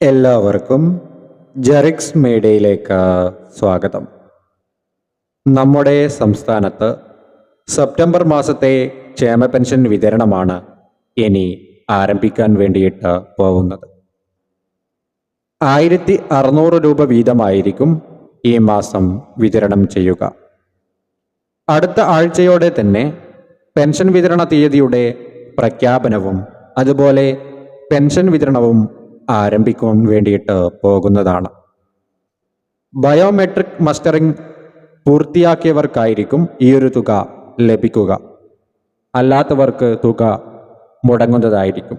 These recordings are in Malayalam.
എല്ലാവർക്കും ജെറിക്സ് മീഡിയയിലേക്ക് സ്വാഗതം. നമ്മുടെ സംസ്ഥാനത്ത് സെപ്റ്റംബർ മാസത്തെ ക്ഷേമ പെൻഷൻ വിതരണമാണ് ഇനി ആരംഭിക്കാൻ വേണ്ടിയിട്ട് പോകുന്നത്. ആയിരത്തി അറുന്നൂറ് രൂപ വീതമായിരിക്കും ഈ മാസം വിതരണം ചെയ്യുക. അടുത്ത ആഴ്ചയോടെ തന്നെ പെൻഷൻ വിതരണ തീയതിയുടെ പ്രഖ്യാപനവും അതുപോലെ പെൻഷൻ വിതരണവും ആരംഭിക്കാൻ വേണ്ടിയിട്ട് പോകുന്നതാണ്. ബയോമെട്രിക് മസ്റ്ററിംഗ് പൂർത്തിയാക്കിയവർക്കായിരിക്കും ഈ ഒരു തുക ലഭിക്കുക. അല്ലാത്തവർക്ക് തുക മുടങ്ങുന്നതായിരിക്കും.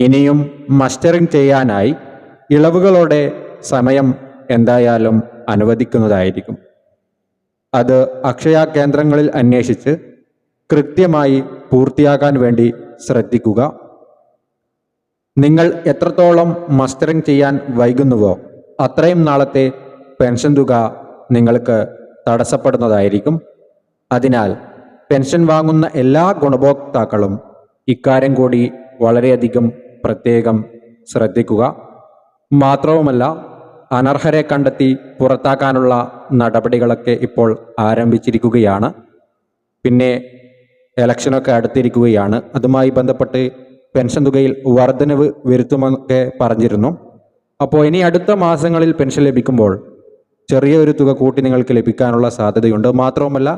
ഇനിയും മസ്റ്ററിംഗ് ചെയ്യാനായി ഇളവുകളോടെ സമയം എന്തായാലും അനുവദിക്കുന്നതായിരിക്കും. അത് അക്ഷയ കേന്ദ്രങ്ങളിൽ അന്വേഷിച്ച് കൃത്യമായി പൂർത്തിയാക്കാൻ വേണ്ടി ശ്രദ്ധിക്കുക. നിങ്ങൾ എത്രത്തോളം മസ്റ്ററിംഗ് ചെയ്യാൻ വൈകുന്നുവോ അത്രയും നാളത്തെ പെൻഷൻ തുക നിങ്ങൾക്ക് തടസ്സപ്പെടുന്നതായിരിക്കും. അതിനാൽ പെൻഷൻ വാങ്ങുന്ന എല്ലാ ഗുണഭോക്താക്കളും ഇക്കാര്യം കൂടി വളരെയധികം പ്രത്യേകം ശ്രദ്ധിക്കുക. മാത്രവുമല്ല അനർഹരെ കണ്ടെത്തി പുറത്താക്കാനുള്ള നടപടികളൊക്കെ ഇപ്പോൾ ആരംഭിച്ചിരിക്കുകയാണ്. പിന്നെ ഇലക്ഷനൊക്കെ അടുത്തിരിക്കുകയാണ്. അതുമായി ബന്ധപ്പെട്ട് പെൻഷൻ തുകയിൽ വർധനവ് വരുത്തുമെന്നൊക്കെ പറഞ്ഞിരുന്നു. അപ്പോൾ ഇനി അടുത്ത മാസങ്ങളിൽ പെൻഷൻ ലഭിക്കുമ്പോൾ ചെറിയൊരു തുക കൂട്ടി നിങ്ങൾക്ക് ലഭിക്കാനുള്ള സാധ്യതയുണ്ട്. മാത്രവുമല്ല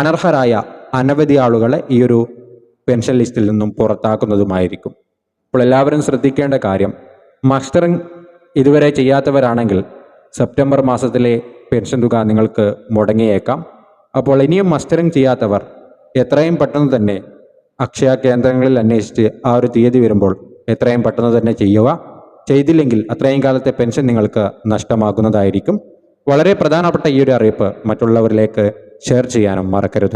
അനർഹരായ അനവധി ആളുകളെ ഈ ഒരു പെൻഷൻ ലിസ്റ്റിൽ നിന്നും പുറത്താക്കുന്നതുമായിരിക്കും. അപ്പോൾ എല്ലാവരും ശ്രദ്ധിക്കേണ്ട കാര്യം മസ്റ്ററിംഗ് ഇതുവരെ ചെയ്യാത്തവരാണെങ്കിൽ സെപ്റ്റംബർ മാസത്തിലെ പെൻഷൻ തുക നിങ്ങൾക്ക് മുടങ്ങിയേക്കാം. അപ്പോൾ ഇനിയും മസ്റ്ററിംഗ് ചെയ്യാത്തവർ എത്രയും പെട്ടെന്ന് തന്നെ അക്ഷയ കേന്ദ്രങ്ങളിൽ അന്വേഷിച്ച് ആ ഒരു തീയതി വരുമ്പോൾ എത്രയും പെട്ടെന്ന് തന്നെ ചെയ്യുക. ചെയ്തില്ലെങ്കിൽ അത്രയും കാലത്തെ പെൻഷൻ നിങ്ങൾക്ക് നഷ്ടമാകുന്നതായിരിക്കും. വളരെ പ്രധാനപ്പെട്ട ഈ ഒരു അറിയിപ്പ് മറ്റുള്ളവരിലേക്ക് ഷെയർ ചെയ്യാനും മറക്കരുത്.